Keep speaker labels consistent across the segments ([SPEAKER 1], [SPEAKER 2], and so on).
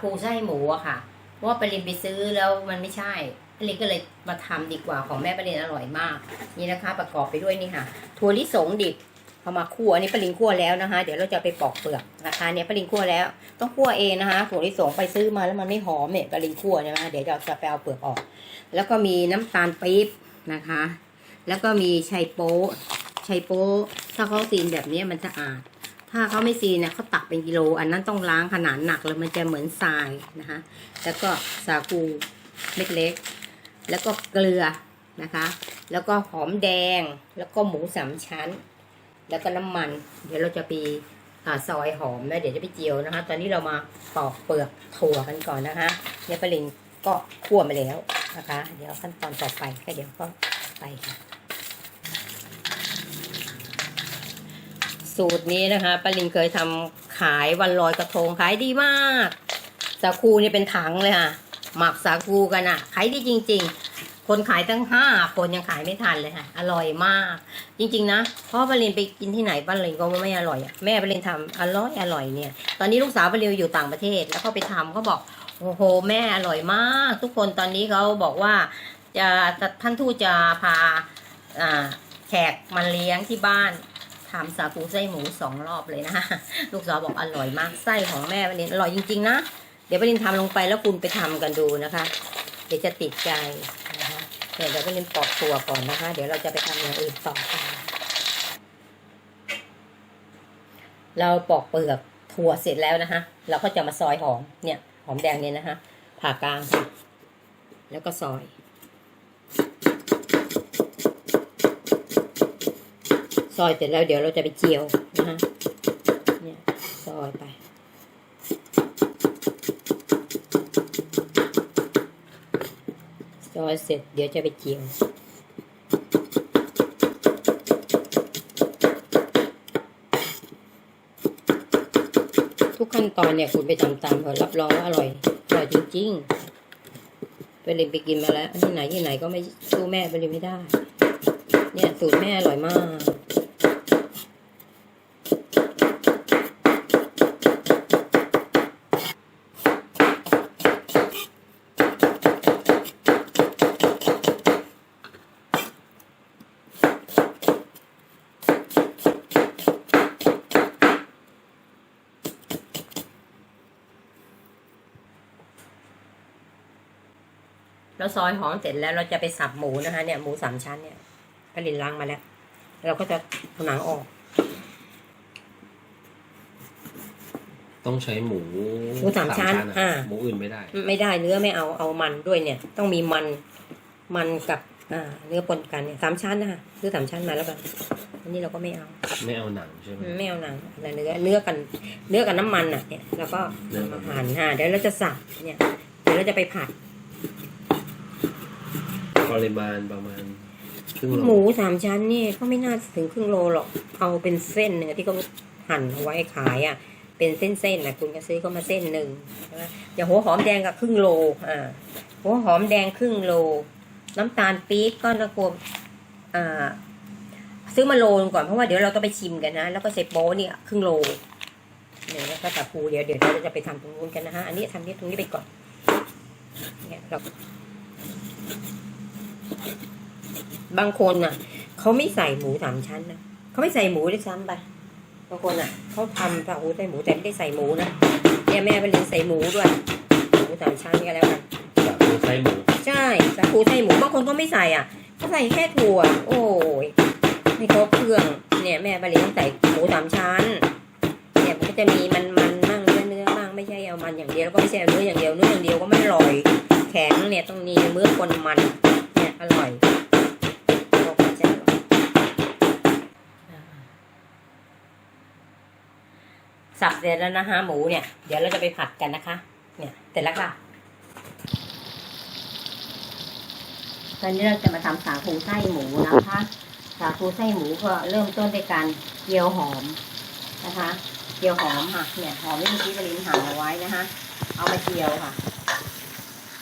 [SPEAKER 1] คูไส้หมูอะค่ะว่าปรินไปซื้อแล้วมันไม่ใช่ปรินก็เลยมาทำดีกว่าของแม่ปรินอร่อยมาก นี่นะคะ ประกอบไปด้วยนี่ค่ะถั่วลิสงดิบเอามาคั่วอันนี้ปรินคั่วแล้วนะคะ เดี๋ยวเราจะไปปอกเปลือกนะคะเนี่ยปรินคั่วแล้ว ต้องคั่วเองนะคะถั่วลิสงไปซื้อมาแล้วมันไม่หอมเนี่ยปรินคั่วใช่ไหมเดี๋ยวเราจะไปเอาเปลือกออก แล้วก็มีน้ำตาลปี๊บนะคะ แล้วก็มีไชโป๊ะไชโป๊ถ้าเขาซีนแบบนี้มันสะอาด ถ้าเขาไม่ซีเนี่ยเขาตักเป็นกิโล อันนั้นต้องล้างขนาดหนักเลยมันจะเหมือนทรายนะคะ แล้วก็สาคูเม็ดเล็ก แล้วก็เกลือนะคะ แล้วก็หอมแดง แล้วก็หมูสามชั้น แล้วก็น้ำมัน เดี๋ยวเราจะไปอ่าซอยหอมแล้วเดี๋ยวจะไปเจียวนะคะ ตอนนี้เรามาปอกเปลือกถั่วกันก่อนนะคะเนี่ยปรินก็คั่วมาแล้วนะคะ เดี๋ยวขั้นตอนต่อไปก็เดี๋ยวก็ไปค่ะ สูตรนี้นะคะปารินเคยทำขายวันลอยกระทงขายดีมากสาคูนี่เป็นถังเลยค่ะ หมักสาคูกันอะขายดีจริง ๆ คนขายตั้งห้าคนยังขายไม่ทันเลยค่ะ อร่อยมาก จริง ๆ นะพราะปารินไปกินที่ไหนปารินก็ไม่อร่อยอะแม่ปารินทำอร่อยอร่อยเนี่ย ตอนนี้ลูกสาวปารินอยู่ต่างประเทศ แล้วก็ไปทำเขาบอกโอ้โหแม่อร่อยมาก ทุกคนตอนนี้เขาบอกว่า จะท่านทูตจะพาอ่าแขกมาเลี้ยงที่บ้าน ทำสาคูไส้หมูสองรอบเลยนะลูกสาวบอกอร่อยมากไส้ของแม่ปารินอร่อยจริง ๆ นะ เดี๋ยวปารินทำลงไปแล้วคุณไปทำกันดูนะคะ เดี๋ยวจะติดใจนะคะเดี๋ยวเราปารินปอกตัวก่อนนะคะ เดี๋ยวเราจะไปทำอย่างอื่นต่อไปเราปอกเปลือกถั่วเสร็จแล้วนะคะ เราก็จะมาซอยหอมเนี่ย หอมแดงเนี่ยนะคะ ผ่ากลาง แล้วก็ซอย ซอยเสร็จแล้วเดี๋ยวเราจะไปเจียวนะคะเนี่ยซอยไป ซอยเสร็จเดี๋ยวจะไปเจียวทุกขั้นตอนเนี่ยคุณไปทำตามเถอรับรองว่าอร่อยอร่อยจริงๆไปรียนไปกินมาแล้วที่ไหนที่ไหนก็ไม่สู้แม่ไปเรียไม่ได้ เนี่ยสูตรแม่อร่อยมาก ซอยหอมเสร็จแล้วเราจะไปสับหมูนะคะเนี่ยหมูสามชั้นเนี่ยกลินล้างมาแล้ว เราก็จะเอาหนังออก
[SPEAKER 2] ต้องใช้หมู
[SPEAKER 1] หมูสามชั้น
[SPEAKER 2] อะ
[SPEAKER 1] อ่า
[SPEAKER 2] หมูอื่นไม่ได้
[SPEAKER 1] ไม่ได้เนื้อไม่เอาเอามันด้วยเนี่ย ต้องมีมันมันกับอ่าเนื้อปนกันเนี่ยสามชั้นนะคะซื้อสามชั้นมาแล้วกันอันนี้เราก็ไม่เอา
[SPEAKER 2] ไม่เอาหนังใช่ไหม
[SPEAKER 1] ไม่เอาหนังแต่เนื้อเนื้อกันเนื้อกับน้ำมันอะเนี่ยแล้วก็
[SPEAKER 2] เนื้อกับ
[SPEAKER 1] มาหั่นค่ะเดี๋ยวเราจะสับเนี่ยเดี๋ยวเราจะไปผัด
[SPEAKER 2] ปริมาณประมาณครึ่งโล
[SPEAKER 1] หมูสามชั้นนี่ก็ไม่น่าถึงครึ่งโลหรอก เอาเป็นเส้นหนึ่งที่เขาหั่นเอาไว้ขายอะ เป็นเส้นๆนะคุณก็ซื้อเข้ามาเส้นหนึ่งใช่ไหมอย่าหัวหอมแดงกับครึ่งโลอ่าหัวหอมแดงครึ่งโล น้ำตาลปี๊บก็ตะกวบอ่าซื้อมาโลนก่อนเพราะว่าเดี๋ยวเราต้องไปชิมกันนะ แล้วก็เซโป้เนี่ยครึ่งโลเนี่ยแล้วก็ตะปูเดี๋ยวเดี๋ยวเราจะไปทำตรงนู้นกันนะฮะอันนี้ทำที่ตรงนี้ไปก่อนเนี่ยเรา บางคนน่ะเขาไม่ใส่หมูสามชั้นนะเขาไม่ใส่หมูด้วยซ้ำไปบางคนอะเขาทำปลาอูใส่หมูแต่ไม่ได้ใส่หมูนะเนี่ยแม่ไปเรียนใส่หมูด้วยหมูสามชั้นก็แล้วกัน
[SPEAKER 2] จากหมูไส้หมู
[SPEAKER 1] ใช่สาคูใส่หมูบางคนก็ไม่ใส่อะเขาใส่แค่ถั่ว โอ้ยไม่ครบเครื่องเนี่ยแม่ไปเรียนต้องใส่หมูสามชั้นเนี่ยมันก็จะมีมันมันมั่งเนื้อเนื้อมั่งไม่ใช่เอามันอย่างเดียวแล้วก็ไม่ใช่เอาเนื้ออย่างเดียวเนื้ออย่างเดียวก็ไม่อร่อย แข็งเนี่ยต้องมีเมื่อคนมันเนี่ย อร่อยบอกว่าจะอร่อยสับเสร็จแล้วนะคะหมูเนี่ย เดี๋ยวเราจะไปผัดกันนะคะ เนี่ยเสร็จแล้วค่ะ ตอนนี้เราจะมาทำสาคูไส้หมูนะคะ สาคูไส้หมูก็เริ่มต้นด้วยการเจียวหอมนะคะ เจียวหอมค่ะ เนี่ยหอมที่เมื่อกี้บรินหั่นเอาไว้นะคะ เอามาเจียวค่ะ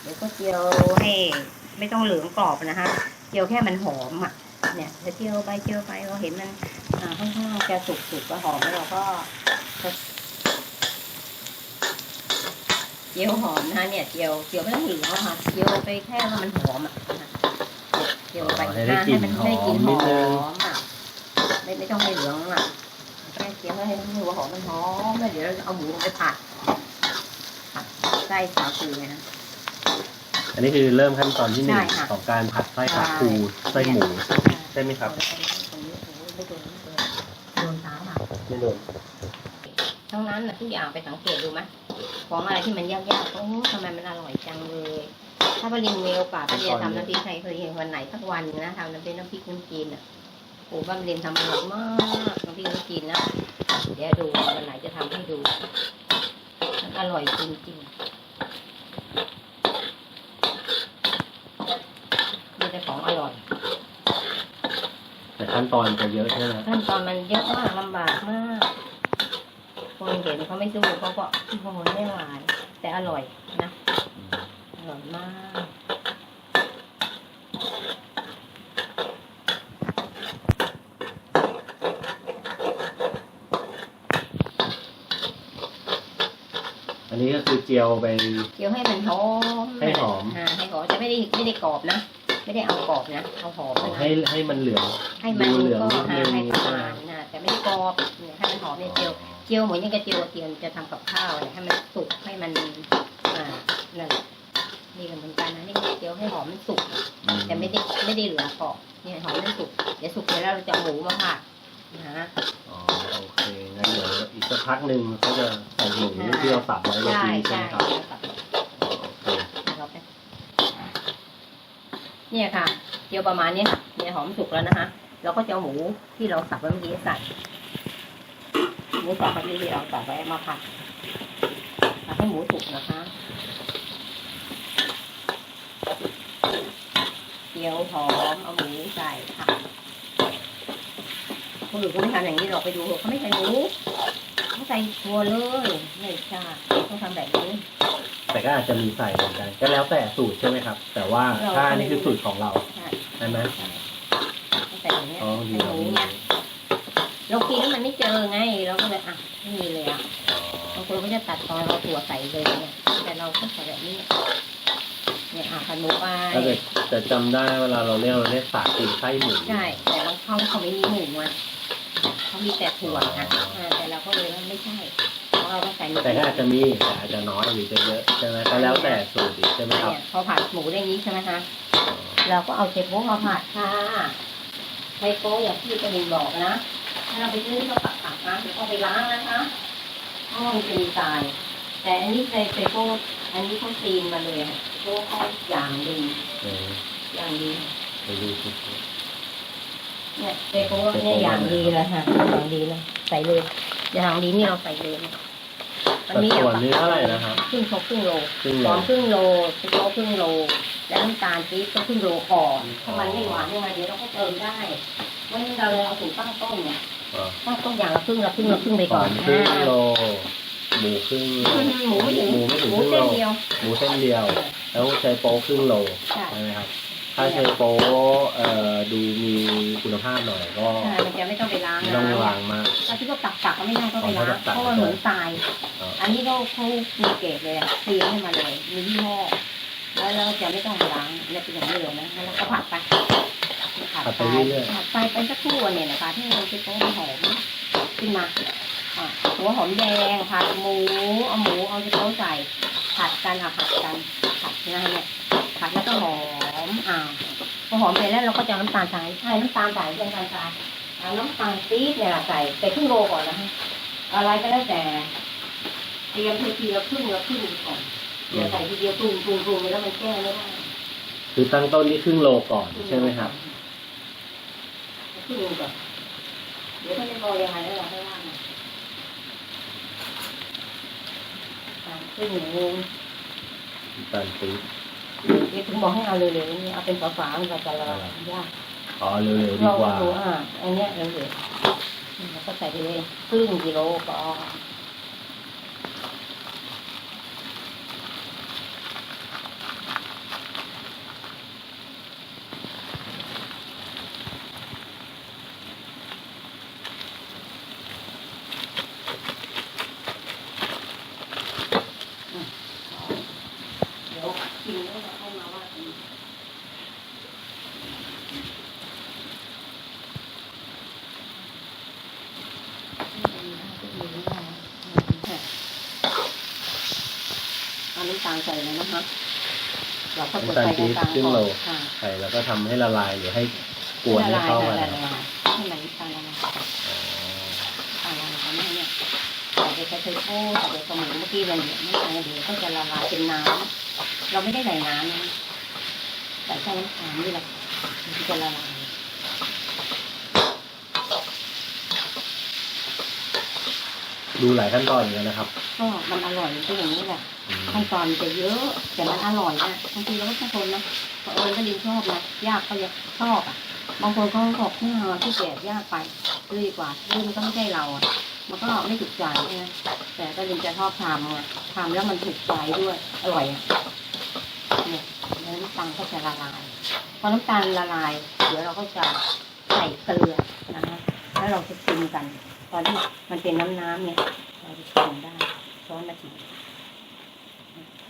[SPEAKER 1] เดี๋ยวก็เจียวให้ ไม่ต้องเหลืองกรอบนะคะเจียวแค่มันหอมอะเนี่ยพอเจียวไปเจียวไปเราเห็นมันอ่าค่อนข้างจะสุกๆก็หอมแล้วเราก็จะเจีจียวหอมนะคะเนี่ยเจียวเจียวไม่ต้องเหลืองอะค่ะเจียวมันไปแค่ว่ามันหอมอะนะคะเจียวไป
[SPEAKER 2] อ๋อให้ได้กลิ่น
[SPEAKER 1] มันให้กลิ่น
[SPEAKER 2] ห
[SPEAKER 1] ห
[SPEAKER 2] อ
[SPEAKER 1] อ
[SPEAKER 2] มนิดนึง
[SPEAKER 1] มอะไม่ไม่ต้องให้เหลืองอะแค่เจียวให้หัวหอมมันหอมแล้วเดี๋ยวเราจะเอาหมูลงไปผัดผัดไส้สาคูไงนะ
[SPEAKER 2] อันนี้คือเริ่มขั้นตอนที่หนึ่
[SPEAKER 1] ใช่
[SPEAKER 2] ง
[SPEAKER 1] ค่ะ
[SPEAKER 2] ของการผัดไส้สาคูไส้หมูใช่ไหมครับ
[SPEAKER 1] ตรงนี้โอ้โหไม่โดนไม่โดนโดนตาค่ะ
[SPEAKER 2] ไม่โดน
[SPEAKER 1] ทั้งนั้นนะทุกอย่างไปสังเกตดูไหมของอะไรที่มันยากๆโอ้ทำไมมันอร่อยจังเลย ถ้าปรินมีโอกาสปรินจะทำน้ำพริกไทยเคยเห็นวันไหนสักวันนะทำน้ำพริกน้ำพริกคนจีนอะโอ้บ้านปรินทำอร่อยมากน้ำพริกคนจีนนะเดี๋ยวดูวันไหนจะทำให้ดูมันอร่อยจริงๆมีแต่ข องอร่อย
[SPEAKER 2] แต่ขั้นตอนจะเยอะใช่ไหม
[SPEAKER 1] ขั้นตอนมันเยอะมากลำบากมาก คนเห็นเขาไม่สู้เขาก็โอ้โหไม่ไหวแต่อร่อยนะอร่อยมาก
[SPEAKER 2] อันนี้ก็คือเจียวไป
[SPEAKER 1] เคี่ยวให้มันหอม
[SPEAKER 2] ให้หอม
[SPEAKER 1] อ่าให้หอมจะไม่ได้ไม่ได้กรอบนะ ไม่ได้เอากรอบนะเอาหอม
[SPEAKER 2] เอา
[SPEAKER 1] นะ
[SPEAKER 2] ให้ให้มันเหลือง
[SPEAKER 1] ให้มัน
[SPEAKER 2] ดูเหลือง
[SPEAKER 1] ก็
[SPEAKER 2] นิดนึง
[SPEAKER 1] ให้ประ
[SPEAKER 2] ใช่ไหม
[SPEAKER 1] มาณนะแต่ไม่ได้กรอบเนี่ยให้มันหอมเนี่ยเจียวเจียวเหมือนอยังกระเจียวกระเทียมจะทำกับข้าวเนี่ยให้มันสุกให้มันอ่านั่นแหละนี่ก็เหมือนกันนะนี่เจียวให้หอมมันสุก
[SPEAKER 2] อืม
[SPEAKER 1] แต่ไม่ได้ไม่ได้เหลืองกรอบเนี่ยหอมมันสุกเดี๋ยวสุกไปแล้วเราจะเอาหมูมาผัดนะ
[SPEAKER 2] อ๋อโอเคงั้นเดี๋ยวอีกสักพักหนึ่งเขาจะใส่หมูที่เราสับไว้เมื่อ
[SPEAKER 1] ใช่
[SPEAKER 2] กี้ใช่
[SPEAKER 1] ใช่
[SPEAKER 2] ไหมครับ
[SPEAKER 1] ครับ
[SPEAKER 2] โอเค
[SPEAKER 1] เราไป เนี่ยค่ะเจียวประมาณนี้ค่ะเนี่ยหอมสุกแล้วนะคะ เราก็จะเอาหมูที่เราสับไว้เมื่อกี้ใส่หมูสับเมื่อกี้ที่เราสับไว้มาผัดผัดให้หมูสุกนะคะเจียวหอมเอาหมูใส่ค่ะคนอื่นเขาไม่ทำอย่างนี้หรอกไปดูเขาไม่ใส่หมูเขาใส่ตัวเลยไม่ใช่ต้องทำแบบนี้
[SPEAKER 2] แต่ก็อาจจะมีใส่เหมือนกัน ก็แล้วแต่สูตรใช่ไหมครับ แต่ว่า
[SPEAKER 1] เรา
[SPEAKER 2] ถ้าอันนี้คือสูตรของเรา
[SPEAKER 1] ใช่
[SPEAKER 2] ใช่ไหม
[SPEAKER 1] ใช่ต้องใส่อย่างเงี้ย
[SPEAKER 2] อ๋อดี
[SPEAKER 1] ใส่หมูไงเรากินแล้วมันไม่เจอไง เราก็เลยอะไม่มีเลยอะบางคนก็จะตัดตอนเราถั่วใส่เลยเนี่ยแต่เราก็ใส่แบบนี้ เนี่ยอะผัดหมูไป
[SPEAKER 2] ถ้าเกิดจะจำได้เวลาเราเรียกเราเรียกสาคูไส้หมู
[SPEAKER 1] ใช่ แต่บางเขาเขาไม่มีหมูอะเขามีแต่ถั่วนะอ่าแต่เราก็เลยว่าไม่ใช่ เพราะเราต้องใส่หมู
[SPEAKER 2] แต่ก็อาจจะมีแต่อาจจะน้อยหรือจะเยอะใช่ไหมก็แล้วแต่สูตรอีกใช่ไหมครับ
[SPEAKER 1] เนี่ยพอผัดหมูได้นี้ใช่ไหมคะ เราก็เอาเชฟโป๊มาผัดค่ะไชโป๊อย่างที่กระดิ่งบอกนะ ถ้าเราไปซื้อเขาตักตักนะเดี๋ยวเอาไปล้างนะคะเพราะว่ามันจะมีทราย แต่อันนี้ไชเชโป๊อันนี้เขาซีนมาเลยค่ะโป๊เขาอย่างดี
[SPEAKER 2] เออ
[SPEAKER 1] อย่างดี
[SPEAKER 2] ไปดูสิ
[SPEAKER 1] เนี่ยเชโป๊เนี่ยอย่างดีเลยค่ะอย่างดีเลยใส่เลยอย่างดีนี่เราใส่เลยนะ
[SPEAKER 2] สัดส่วนนี้เท่าไหร่นะครับ
[SPEAKER 1] ครึ่งชกครึ่งโล
[SPEAKER 2] ซึ่ง
[SPEAKER 1] ห
[SPEAKER 2] เรา
[SPEAKER 1] อมครึ่งโลเชโป๊ครึ่งโล แล้วน้ำตาลปี๊บก็ครึ่งโลก่อนถ้ามันไม่หวานยังไงเดี๋ยวเราก็เติมได้วันนี้เราเลยเอาสูตรตั้งต้นเนี่ย
[SPEAKER 2] อ่า
[SPEAKER 1] ตั้งต้นอย่างละครึ่งละครึ่งละครึ่งไป
[SPEAKER 2] ห
[SPEAKER 1] ก่
[SPEAKER 2] อ
[SPEAKER 1] อน
[SPEAKER 2] มครึ่งโลหมูครึ่ง
[SPEAKER 1] อ่าหมูไม่ถึง
[SPEAKER 2] หมูไม่ถึง
[SPEAKER 1] หมู
[SPEAKER 2] ครึ่งโล
[SPEAKER 1] เส้นเดียว
[SPEAKER 2] หมูเส้นเดียว แล้วใช้โป๊ครึ่งโล
[SPEAKER 1] ใช่
[SPEAKER 2] ใช่ไหมครับ ถ้าใช้โป๊เอ่อดูมีคุณภาพหน่อยก็
[SPEAKER 1] ใช่มันจะไม่ต้องไปล้าง
[SPEAKER 2] ไม่
[SPEAKER 1] นะ
[SPEAKER 2] ต้องล้างมาก
[SPEAKER 1] ถ้าที่เขาตักตักก็ไม่ได้ก็ไปล้าง
[SPEAKER 2] อ๋อถ้าตักๆ
[SPEAKER 1] เพราะว่าเหมือนทราย
[SPEAKER 2] อ๋อ
[SPEAKER 1] อันนี้เขาเขามีเกรดเลยอะเตรียมให้มาเลยมียี่ห้อแล้วเราจะไม่ต้องไปล้างเนี่ยเป็นอย่างนี้เลยนะแล้วเราก็ผัดไป
[SPEAKER 2] ผัดไปเรื่อย
[SPEAKER 1] ผัดไปไปสักครู่เนี่ยนะคะที่เราจะต้องหอมขึ้นมาอะหัวหอมแดงผัดหมูเอาหมูเอาจะเขาใส่ผัดกันอะผัดกันผัดนะเนี่ยผัดแล้วก็หอม อ่าพอหอมเสร็จแล้วเราก็จะเอาน้ำตาลทรายใช่น้ำตาลใส่น้ำตาลทรายเอาน้ำตาลปี๊บเนี่ยใส่ใส่ครึ่งโลก่อนนะฮะอะไรก็แล้วแต่เตรียมทีละครึ่งละครึ่งก่อนเดี๋ยวใส่ทีเดียวปรุงปรุงปรุงไปแล้วมันแก้ไม่ได้
[SPEAKER 2] ๆคือตั้งต้นที่ครึ่งโลก่อนใช่ไหมครับ
[SPEAKER 1] ครึ่งโลก่อนเดี๋ยวถ้าจะรอยังไงแล้วเราไม่ว่านะอ่าครึ่งโล
[SPEAKER 2] ตอนปี๊บ
[SPEAKER 1] เดี๋ยวถึงบอกให้เอาเร็วๆนี่เอาเป็นฝาๆมันจะละยาก
[SPEAKER 2] อ๋อเร็วๆดี
[SPEAKER 1] เรา
[SPEAKER 2] กว่า
[SPEAKER 1] ดูอ่าอันเนี้ยเร็วๆแล้วก็ใส่ไปเลยครึ่งกิโลก็ ชิมแล้วก็เข้ามาว่ากันเอาน้ำตาลใส่เลยนะคะเราก็กด
[SPEAKER 2] น้ำตาล
[SPEAKER 1] ใส่
[SPEAKER 2] ปี๊บ
[SPEAKER 1] น้ำตาล
[SPEAKER 2] ครึ่งโล
[SPEAKER 1] ค่ะ
[SPEAKER 2] ใส่แล้วก็ทำให้ละลายหรือให้กวนให้เข้ากัน
[SPEAKER 1] ละ
[SPEAKER 2] นะ
[SPEAKER 1] ลายให้มันน้ำตาลละลาย
[SPEAKER 2] อ๋อ
[SPEAKER 1] ตาลละลายแม่เนี่ยใส่ไปใส่ไปโอ้ใส่ไปสมุนเมื่อกี้มันเนี่ยน้ำตาลเดี๋ยวก็จะละลายเป็นน้ำเราไม่ได้ใส่น้ำนะใส่แค่น้ำตาลนี่แหละมันจะละลาย
[SPEAKER 2] ดูหลายขั้นตอนเหมือนกันนะครับ
[SPEAKER 1] ก็มันอร่อยก็อย่างนี้แหละ
[SPEAKER 2] อืม
[SPEAKER 1] ขั้นตอนจะเยอะแต่มันอร่อยนะบางทีเราก็ต้องทนนะเพราะเอิญก็ดินชอบนะยากก็ยังชอบอะบางคนก็บอกไม่เอาที่แก่ยากไปเลยดีกว่าเรื่องมันก็ไม่ใช่เราอะมันก็ไม่ถูกใจนะแต่ก็ดินจะชอบทำไงทำแล้วมันถูกใจด้วยอร่อยอะเนี่ยน้ำตาลก็จะละลายพอน้ำตาลละลายเดี๋ยวเราก็จะใส่เกลือนะคะแล้วเราจะชิมกัน ตอนที่มันเป็นน้ำน้ำๆเนี่ยเราจะชิมได้ช้อนมาชิม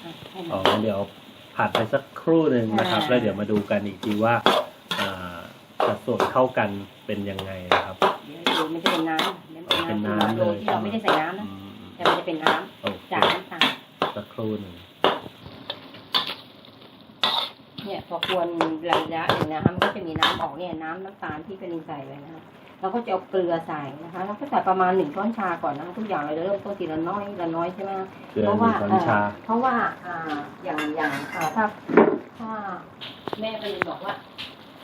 [SPEAKER 1] อะให้มัน
[SPEAKER 2] อ๋อเดี๋ยวผัดไปสักครู่หนึ่งนะครับ
[SPEAKER 1] อ่า
[SPEAKER 2] แล้วเดี๋ยวมาดูกันอีกทีว่าอ่าสัดส่วนเข้ากันเป็นยังไงนะครับ
[SPEAKER 1] เดี๋ยวดูมันจะเป็นน้ำดี๋ยว
[SPEAKER 2] อ๋อเป็นน้ำ
[SPEAKER 1] โด
[SPEAKER 2] เลย
[SPEAKER 1] ยที่เราไม่ได้ใส่น้ำ
[SPEAKER 2] อื
[SPEAKER 1] นะ
[SPEAKER 2] ม
[SPEAKER 1] แต่มันจะเป็นน้ำ
[SPEAKER 2] โอเค
[SPEAKER 1] จากน้ำตาล
[SPEAKER 2] สักครู่หนึ่ง
[SPEAKER 1] เนี่ยพอควรระยะหนึ่งนะคะมันก็จะมีน้ำออกเนี่ยน้ำน้ำตาลที่เป็นใส่ไว้นะคะ เราก็จะเอาเกลือใส่นะคะแล้วก็ใส่ประมาณหนึ่งช้อนชาก่อนนะทุกอย่างเราจะเริ่มต้นทีละน้อยละน้อยใช่ไหม
[SPEAKER 2] เกลือ
[SPEAKER 1] เพราะ
[SPEAKER 2] หนึ่
[SPEAKER 1] ว่าง
[SPEAKER 2] ช้อน
[SPEAKER 1] เอ่อ
[SPEAKER 2] ชา
[SPEAKER 1] เพราะว่าอ่าอย่างอย่างอ่าถ้าถ้าแม่ไปเลยบอกว่า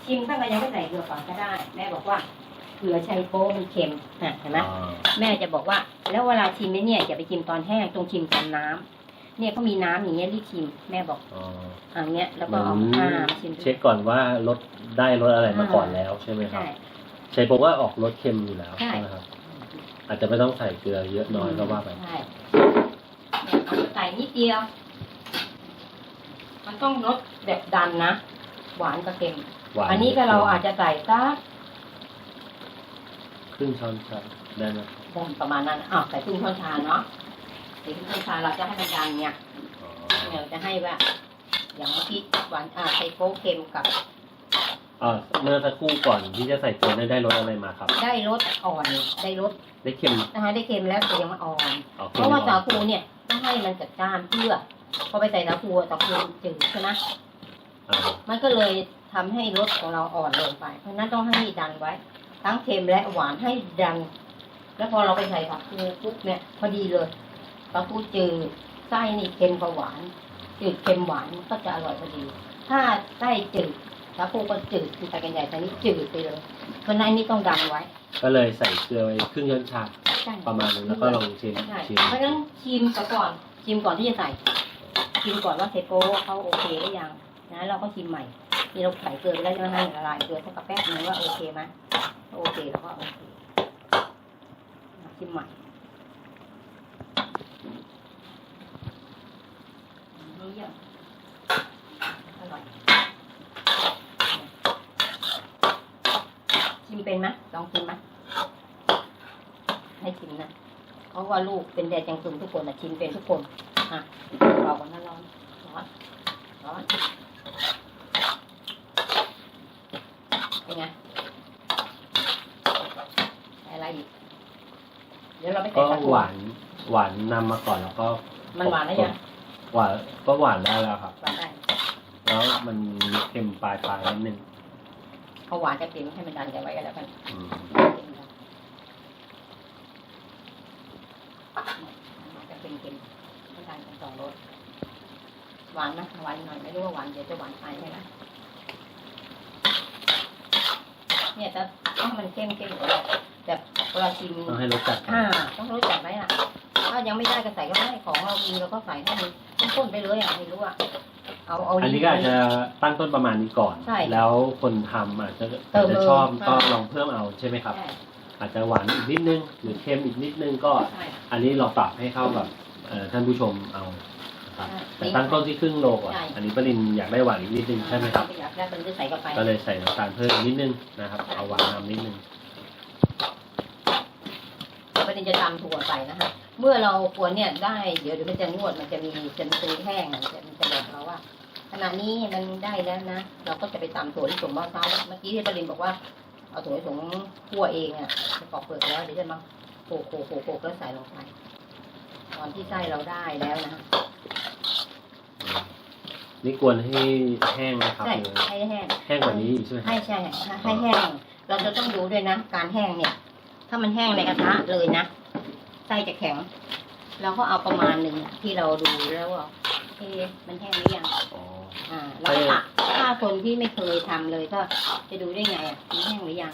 [SPEAKER 1] ชิมตั้งแต่ยังไม่ใส่เกลือก่อนก็ได้ แม่บอกว่าเกลือใช้โป๊มันเค็มอะเห็นไหม
[SPEAKER 2] อ๋อ
[SPEAKER 1] แม่จะบอกว่า แล้วเวลาชิมเนี่ยอย่าไปชิมตอนแห้งตรงชิมตอนน้ำเนี่ยเขามีน้ำอย่างเงี้ยรีบชิมแม่บอก
[SPEAKER 2] อ๋อ
[SPEAKER 1] อ่าเงี้ยแล้วก็เอา
[SPEAKER 2] เหมือน
[SPEAKER 1] อ่ามาชิม
[SPEAKER 2] เช็คก่อนว่ารสได้รสอะไรมาก่อนแล้วใช่ไหมครับ
[SPEAKER 1] ใช่
[SPEAKER 2] ใช่ผมว่าออกรสเค็มอยู่แล้ว
[SPEAKER 1] ใช่
[SPEAKER 2] ใช่ไหมครับ อาจจะไม่ต้องใส่เกลือเยอะน้อยก็ว่าไป
[SPEAKER 1] ใช่เนี่ยเอาใส่นิดเดียว มันต้องรสแบบดันนะ หวานกับเค็ม
[SPEAKER 2] หวาน
[SPEAKER 1] อันนี้ก็เราอาจจะใส่สัก
[SPEAKER 2] ครึ่งช้อนชาได้ไหม
[SPEAKER 1] ดันประมาณนั้นอ้าวใส่ครึ่งช้อนชาเนาะใส่ครึ่งช้อนชาเราจะให้มันดันเนี่ย
[SPEAKER 2] อ๋อ
[SPEAKER 1] เนี่ยเราจะให้ว่า อย่างเมื่อกี้หวานอ่าใส่โป๊เค็มกับ
[SPEAKER 2] อ่าเมื่อสักครู่ก่อนที่จะใส่เกลือเนี่ยได้รสอะไรมาครับ
[SPEAKER 1] ได้รสอ่อนได้รส
[SPEAKER 2] ได้เค็ม
[SPEAKER 1] นะคะได้เค็มแล้วแต่ยังไม่อ่อน
[SPEAKER 2] อ๋อ
[SPEAKER 1] เพ
[SPEAKER 2] ค็ม
[SPEAKER 1] ราะว่า
[SPEAKER 2] อ่อน
[SPEAKER 1] สาคูเนี่ยต้องให้มันจัดจ้านเพื่อพอไปใส่สาคูสาคูมันจืดใช่ไหม
[SPEAKER 2] อ่า
[SPEAKER 1] มันก็เลยทำให้รสของเราอ่อนลงไป เพราะฉะนั้นต้องให้ดันไว้ ทั้งเค็มและหวานให้ดัน แล้วพอเราไปใส่ผักคูปุ๊บเนี่ยพอดีเลยผักคูจืดไส้นี่เค็มกับหวานจืดเค็มหวานมันก็จะอร่อยพอดี ถ้าไส้จืด ผักคูก็จืดคือไปกันใหญ่แต่นี้จืดไปเลยเพราะฉะนั้นนี่ต้องดันไว้
[SPEAKER 2] ก็เลยใส่เกลือไปครึ่งช้อนชา
[SPEAKER 1] ใช่
[SPEAKER 2] ประมาณนึงแล้วก็ลองชิม
[SPEAKER 1] ใช่
[SPEAKER 2] ชิม
[SPEAKER 1] เพราะฉะนั้นชิมก่อนชิมก่อนที่จะใส่ชิมก่อนว่าเทโป้เขาโอเคหรือยังนะเราก็ชิมใหม่นี่เราใส่เกลือไปแล้วใช่ไหมให้ละลายเกลือเท่ากับแป๊บนึงว่าโอเคไหมถ้าโอเคเราก็โอเคชิมใหม่นี่เยี่ยมอร่อยชิม เป็นไหมลองชิมไหมให้ชิมนะเพราะว่าลูกเป็นแดดจังซุงทุกคนนะชิมเป็นทุกคนอะเรากันนะร้อนร้อนร้อนเป็นไงอะไรอีกเดี๋ยวเราไปใส่
[SPEAKER 2] ก็
[SPEAKER 1] ตะก
[SPEAKER 2] หวานหวานนำมาก่อนแล้วก็
[SPEAKER 1] มันหวานแล้ยัง
[SPEAKER 2] หวานก็หวานได้แล้วครับ
[SPEAKER 1] หวานได้
[SPEAKER 2] แล้วมันมีเค็มปลายปลายๆนิดนึง
[SPEAKER 1] เอาหวานกับเค็มให้มันดันกันไว้กันแล้วกัน
[SPEAKER 2] อืม
[SPEAKER 1] หวานกับเค็มเค็มให้ดันกันสองรสหวานนะหวานหน่อยไม่รู้ว่าหวานเดี๋ยวจะหวานไปใช่ไหมเนี่ยจะต้องให้มันเข้มเข้มกว่าเราแบบเวลาชิม
[SPEAKER 2] ต้องให้รสจัด
[SPEAKER 1] อ่าต้องรู้จักไหมอะ ถ้ายังไม่ได้ก็ใส่ก็ได้ของเรามีเราก็ใส่ให้มันข้นๆไปเลยอะไม่รู้อะ เอาเอา
[SPEAKER 2] อันนี้ก็อาจจะตั้งต้นประมาณนี้ก่อน
[SPEAKER 1] ใช่
[SPEAKER 2] แล้วคนทำอาจจะ
[SPEAKER 1] เติ
[SPEAKER 2] อาจ
[SPEAKER 1] ม
[SPEAKER 2] จะ
[SPEAKER 1] เลย
[SPEAKER 2] ชอบ
[SPEAKER 1] ใช่
[SPEAKER 2] ก็ลองเพิ่มเอาใช่ไหมครับ
[SPEAKER 1] ใช่
[SPEAKER 2] อาจจะหวานอีกนิดนึงหรือเค็มอีกนิดนึงก็
[SPEAKER 1] ใช่
[SPEAKER 2] อันนี้เราปรับให้เข้ากับเอ่อท่านผู้ชมเอานะครับ
[SPEAKER 1] ใช่
[SPEAKER 2] แต่ตั้งต้นที่ครึ่งโลก่อน
[SPEAKER 1] ใช่
[SPEAKER 2] อันนี้ปรินอยากได้หวานอีกนิดนึงใช่ไหมครับ
[SPEAKER 1] อยากได้เป็นจะใส่เข้าไป
[SPEAKER 2] ก็เลยใส่น้ำตาลเพิ่มอีกนิดนึงนะครับ เอาหวานนำนิดนึง็
[SPEAKER 1] จะตำถั่วใส่นะคะ เมื่อเราควรเนี่ยได้เดี๋ยวเดี๋ยวมันจะงวดมันจะมีจะมีตัวแห้งมันจะมันจะบอกเราว่าขณะนี้มันได้แล้วนะเราก็จะไปตำถั่วลิสงมะพร้าวเมื่อกี้ที่ปรินบอกว่าเอาถั่วลิสงคั่วเองอะจะปอกเปลือกแล้วเดี๋ยวจะมาโขกโขกโขกโขกแล้วใส่ลงไปตอนที่ไส้เราได้แล้วนะ
[SPEAKER 2] นี่กวนให้แห้งนะครับ
[SPEAKER 1] ใช่ให้แห้ง
[SPEAKER 2] แห้งกว่านี้อีกใช่ไหม
[SPEAKER 1] ให้ใช่ให้แห้ง เราจะต้องดูด้วยนะ การแห้งเนี่ย ถ้ามันแห้งในกระทะเลยนะไส้จะแข็ง เราก็เอาประมาณหนึ่งที่เราดูแล้วว่าเอ๊ะมันแห้งหรือยัง
[SPEAKER 2] อ๋อ
[SPEAKER 1] อ่าแล้วก็ตักถ้าคนที่ไม่เคยทำเลยก็จะดูได้ไงอะมันแห้งหรือยัง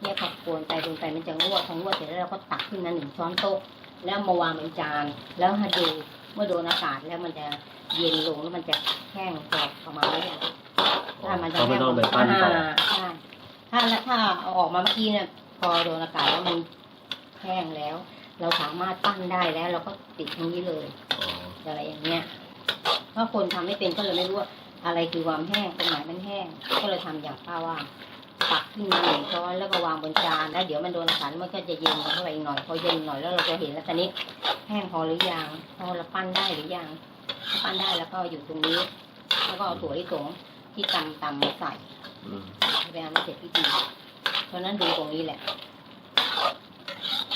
[SPEAKER 1] เนี่ยพอกวนไปกวนไปมันจะงวดพองวดเสร็จแล้วเราก็ตักขึ้นมาหนึ่งช้อนโต๊ะแล้วมาวางบนจานแล้วให้ดูเมื่อโดนอากาศแล้วมันจะเย็นลงแล้วมันจะแห้งกรอบประมาณนี้อย่างถ้ามันจะ
[SPEAKER 2] ก็ไม่
[SPEAKER 1] แห้ง
[SPEAKER 2] ต้องไปปั้นต่อ
[SPEAKER 1] อ่าใช่ถ้าถ้าเอาออกมาเมื่อกี้เนี่ย พอโดนอากาศแล้วมันแห้งแล้ว เราสามารถปั้นได้แล้ว เราก็ติดตรงนี้เลย
[SPEAKER 2] อ๋อ
[SPEAKER 1] อะไรอย่างเงี้ยถ้าคนทำไม่เป็นก็เลยไม่รู้ว่าอะไรคือความแห้งตรงไหนมันแห้ง ก็เลยทำอย่างป้าว่าตักขึ้นมาหนึ่งช้อนแล้วก็วางบนจานแล้วเดี๋ยวมันโดนอาหารมันก็จะเย็นเข้าไปอีกหน่อยพอเย็นหน่อยแล้วเราจะเห็นแล้วตอนนี้แห้งพอหรือยังพอเราปั้นได้หรือยังถ้าปั้นได้แล้วก็อยู่ตรงนี้ แล้วก็เอาถั่วลิสงที่ตำตำมาใส่
[SPEAKER 2] อืม
[SPEAKER 1] ให้ไปทำให้เสร็จพิธี เพราะฉะนั้นดูตรงนี้แหละ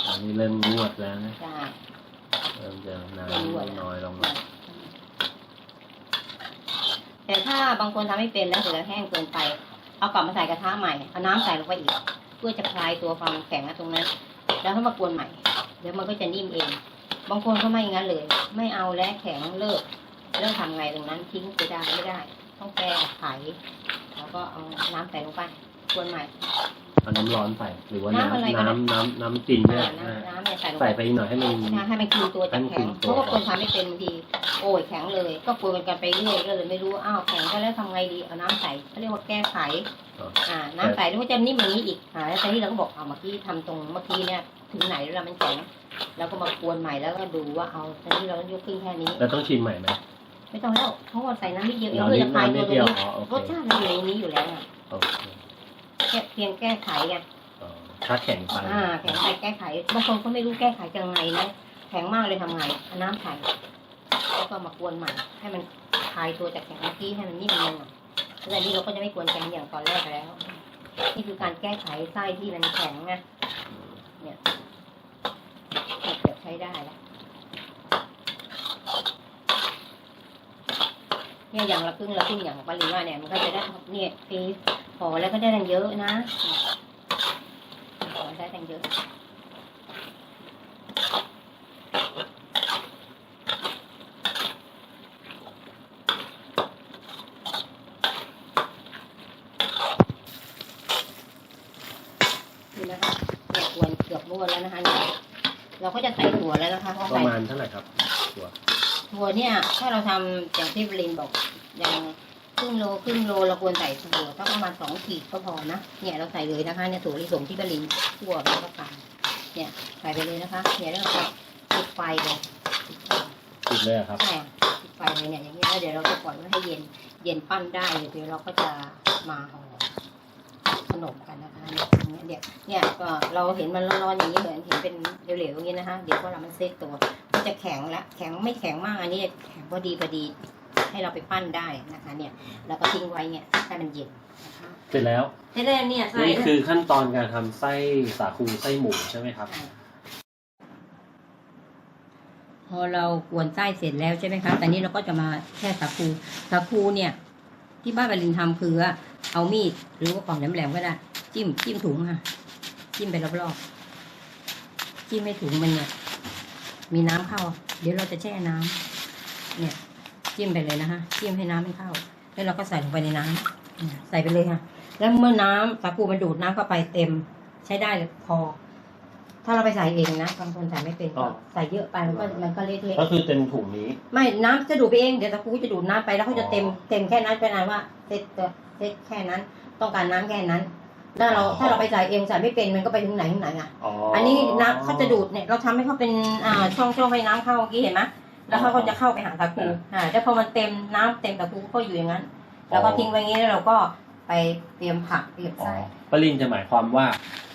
[SPEAKER 2] อันนี้เริ่มงวดแล้วนะ
[SPEAKER 1] จ้า
[SPEAKER 2] เริ่มจะน้
[SPEAKER 1] เริ่มงวดำ
[SPEAKER 2] น้อยลงมา
[SPEAKER 1] แต่ถ้าบางคนทำไม่เป็นแล้วเสร็จแล้วแห้งเกินไป เอากลับมาใส่กระทะใหม่ เอาน้ำใส่ลงไปอีก เพื่อจะคลายตัวความแข็งตรงนั้น แล้วก็มากวนใหม่ เดี๋ยวมันก็จะนิ่มเอง บางคนก็ไม่อย่างนั้นเลย ไม่เอาแล้วแข็งเลิกเลิกทำไงตรงนั้นทิ้งไปได้ไม่ได้ ต้องแก้ไข แล้วก็เอาน้ำใส่ลงไป กวนใหม่
[SPEAKER 2] เอาน้ำร้อนใส่หรือว่า
[SPEAKER 1] น้ำอะไรก็
[SPEAKER 2] น้ำ
[SPEAKER 1] ได้
[SPEAKER 2] น้ำน้ำน้ำจินเนี่ย
[SPEAKER 1] อ่าน้ำน้ำเนี่ยใส่ลง
[SPEAKER 2] ใส่
[SPEAKER 1] ไป
[SPEAKER 2] ไปอีกหน่อยให้มัน
[SPEAKER 1] นะให้มันคืนตัวจากแข็ง
[SPEAKER 2] ให้มันคืนตัว
[SPEAKER 1] เพราะว่าคนทำไม่เป็นบางทีโอ้ยแข็งเลย ก็กวนกันไปเรื่อยก็เลยไม่รู้อ้าวแข็งก็แล้วทำไงดีเอาน้ำใส่เขาเรียกว่าแก้ไขอ่าน้ำใส่แล้วมันจะนิ่มอย่างนี้อีกอ่าแล้วตอนนี้เราก็บอกเอาเมื่อกี้ทำตรงเมื่อกี้เนี่ยถึงไหนแล้วล่ะมันแข็งแล้วก็มากวนใหม่แล้วก็ดูว่าเอาตอนนี้เรายกขึ้นแค่นี้
[SPEAKER 2] แล้วต้องชิมใหม่ไหม
[SPEAKER 1] ไม่ต้องแล้วเพราะว่าใส่น้ำนิดเดียวเอง
[SPEAKER 2] น้ำ
[SPEAKER 1] เพื่อ
[SPEAKER 2] นิด
[SPEAKER 1] จะคลาย
[SPEAKER 2] น้ำ
[SPEAKER 1] ตั
[SPEAKER 2] นิ
[SPEAKER 1] ว
[SPEAKER 2] ด
[SPEAKER 1] ตร
[SPEAKER 2] เดียว
[SPEAKER 1] งนี้
[SPEAKER 2] อ๋อโอเค
[SPEAKER 1] รสชาติมันอยู่ในนี้อยู่แล้วอะ
[SPEAKER 2] โอ เค
[SPEAKER 1] แค่เพียงแก้ไขไง
[SPEAKER 2] อ๋อถ้าแข็งไป
[SPEAKER 1] อ่าแข็งไปแก้ไขบางคนก็ไม่รู้แก้ไขยังไงนะแข็งมากเลยทำไงเอาน้ำใส่แล้วก็มากวนใหม่ให้มันคลายตัวจากแข็งเมื่อกี้ให้มันนิ่มลงอะแล้วอันนี้เราก็จะไม่กวนแข็งอย่างตอนแรกแล้วนี่คือการแก้ไขไส้ที่มันแข็งไงเนี่ยเกือบใช้ได้แล้วเนี่ยอย่างละครึ่งละครึ่งอย่างของปริมาเนี่ยมันก็จะได้เนี่ยปี พอแล้วก็ได้ตั้งเยอะนะพอได้ตั้งเยอะนี่นะคะเนี่ยกวนเกือบม้วนแล้วนะคะเนี่ยเราก็จะใส่ถั่วแล้วนะคะพอ
[SPEAKER 2] ป
[SPEAKER 1] ใส่
[SPEAKER 2] ระมาณเท่าไหร่ครับตัว
[SPEAKER 1] ถั่วเนี่ย ถ้าเราทำอย่างที่บรินบอกอย่างค รึ่งโลครึ่งโลเราควรใส่ถั่วก็ประมาณสองขีดก็พอนะเนี่ยเราใส่เลยนะคะเนี่ยถั่วลิสงที่บรินคั่วแล้วก็ใส่เนี่ยใส่ไปเลยนะคะเนี่ยแล้วเราก็ปิดไฟเลยปิดไฟ
[SPEAKER 2] ติดเลยอะครับ
[SPEAKER 1] ใช่ปิดไฟเลยเนี่ยอย่างนี้แล้วเดี๋ยวเราก็ปล่อยไว้ให้เย็นเย็นปั้นได้เดี๋ยวเราก็จะมาห่อขนมกันนะคะเนี่ยเนี่ยเนี่ยก็เราเห็นมันร้อนๆอย่างนี้เหมือนเห็นเป็นเหลวๆอย่างนี้นะคะ เดี๋ยวพอเรามันเซตตัวมันจะแข็งแล้วแข็งไม่แข็งมากอันนี้แข็งพอดีพอดี ให้เราไปปั้นได้นะคะ เนี่ยแล้วก็ทิ้งไว้เนี่ยให้มันเย็นนะคะ
[SPEAKER 2] เสร็จแล้ว
[SPEAKER 1] เสร็จแล้วเนี่ยใส่
[SPEAKER 2] นี่คือขั้นตอนการทำไส้สาคูไส้หมูใช่ไหมครับ
[SPEAKER 1] พอเรากวนไส้เสร็จแล้วใช่ไหมคะตอนนี้เราก็จะมาแค่สาคูสาคูเนี่ย ที่บ้านบรินทำคือเอามีดหรือว่าของแหลมๆก็ได้ จิ้มจิ้มถุงค่ะ จิ้มไปรอบๆจิ้มให้ถุงมันเนี่ย มีน้ำเข้า เดี๋ยวเราจะแช่น้ำเนี่ย จิ้มไปเลยนะคะจิ้มให้น้ำมันเข้า แล้วเราก็ใส่ลงไปในน้ำเนี่ยใส่ไปเลยค่ะ แล้วเมื่อน้ำสาคูมันดูดน้ำเข้าไปเต็ม ใช้ได้เลยพอ ถ้าเราไปใส่เองนะบางคนใส่ไม่เป็น
[SPEAKER 2] อ๋
[SPEAKER 1] ก็
[SPEAKER 2] อ
[SPEAKER 1] ใส่เยอะไปมันก็มันก็เละเทะ
[SPEAKER 2] ก็คือเต็มถุงนี้
[SPEAKER 1] ไม่น้ำจะดูดไปเองเดี๋ยวตะกูจะดูดน้ำไปแล้วเขาจะเต็มเต็มแค่นั้นเป็นอันว่าเซตตัวเซตแค่นั้น ต้องการน้ำแค่นั้นถ้าเราถ้าเราไปใส่เองใส่ไม่เป็นมันก็ไปถึงไหนถึงไหนอะ
[SPEAKER 2] อ๋อ
[SPEAKER 1] อั
[SPEAKER 2] อั
[SPEAKER 1] นนี้น้ำเขาจะดูดเนี่ยเราทำให้เขาเป็นอ่าช่องช่องให้น้ำเข้าเมื่อกี้เห็นไหม แล้วเขาก็จะเข้าไปหาตะกูอ่าแล้วพอมันเต็มน้ำเต็มตะกูก็อยู่อย่างนั้น แล้วก็ทิ้งไว้อย่างนี้แล้วเราก็ไปเตรียมผักเตรียม
[SPEAKER 2] อ๋อ
[SPEAKER 1] ไส้
[SPEAKER 2] ปรินจะหมายความว่า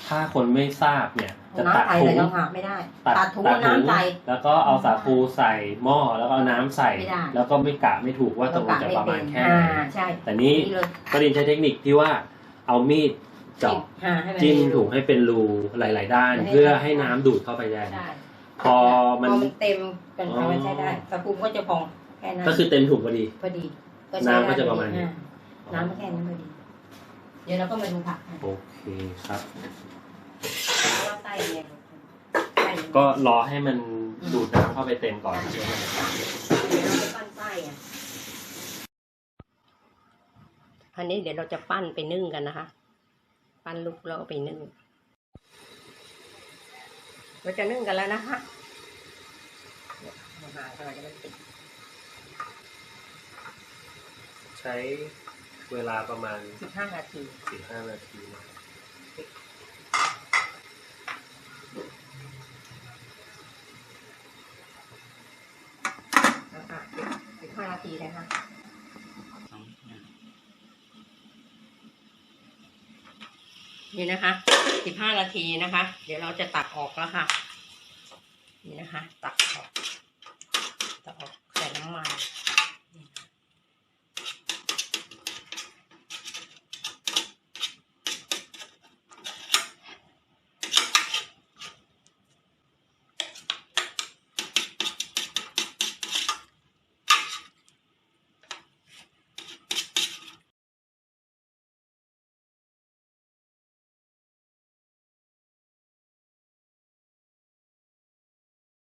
[SPEAKER 2] ถ้าคนไม่ทราบเนี่ย จะ
[SPEAKER 1] น้ำ
[SPEAKER 2] ตัก
[SPEAKER 1] ไก่
[SPEAKER 2] ถุ
[SPEAKER 1] ใส่
[SPEAKER 2] ง
[SPEAKER 1] กระหะไม่ได้
[SPEAKER 2] ตัด
[SPEAKER 1] ตัดถุง
[SPEAKER 2] ตัด
[SPEAKER 1] น้ำไก่
[SPEAKER 2] แล้วก็เอาสาคูใส่หม้อแล้วก็เอาน้ำใส่
[SPEAKER 1] ไม่ได้
[SPEAKER 2] แล้วก็ไม่กะไม่ถูกว่าตรงจะประมาณแค่ไหน
[SPEAKER 1] อ่าใช่
[SPEAKER 2] แต่นี้
[SPEAKER 1] นี่เลย
[SPEAKER 2] ปรินใช้เทคนิคที่ว่าเอามีดเจาะ
[SPEAKER 1] อ่าให้มัน
[SPEAKER 2] จิ้ม
[SPEAKER 1] มีรู
[SPEAKER 2] ถุงให้เป็นรูหลาย ๆ ด้าน
[SPEAKER 1] ให้
[SPEAKER 2] เพื่อให้น้ำดูดเข้าไปได้
[SPEAKER 1] ใช่
[SPEAKER 2] พอมัน
[SPEAKER 1] พอมันเต็มกัน
[SPEAKER 2] อ๋อ
[SPEAKER 1] มันใช้ได้สาคูก็จะพองแค่นั้น
[SPEAKER 2] ก็คือเต็มถุงพอดี
[SPEAKER 1] พอดีใช้
[SPEAKER 2] น้ำก็จะ
[SPEAKER 1] ได้
[SPEAKER 2] ประมาณนี้
[SPEAKER 1] อ่น้ำแค่นั้นพอดี เดี๋ยวเราก็มาดูผักกัน
[SPEAKER 2] โอเคครับ
[SPEAKER 1] เพราะว่าไส้เนี่ยไส้เนี่ย
[SPEAKER 2] ก็รอให้มันดูดน้ำเข้าไปเต็มก่อนใช่ไหม
[SPEAKER 1] เดี๋ยวเราจะปั้นไส้อะอันนี้เดี๋ยวเราจะปั้นไปนึ่งกันนะคะ ปั้นลูกแล้วเอาไปนึ่ง เราจะนึ่งกันแล้วนะคะเนี่ยมาหาอะไรจะไม่ติด
[SPEAKER 2] ใช้เวลาประมาณ
[SPEAKER 1] สิบห้านาที
[SPEAKER 2] 15 นาทีนะ
[SPEAKER 1] อะสิบห้านาทีนะคะ นี่นะคะสิบห้านาทีนะคะ เดี๋ยวเราจะตักออกแล้วค่ะ นี่นะคะ ตักออก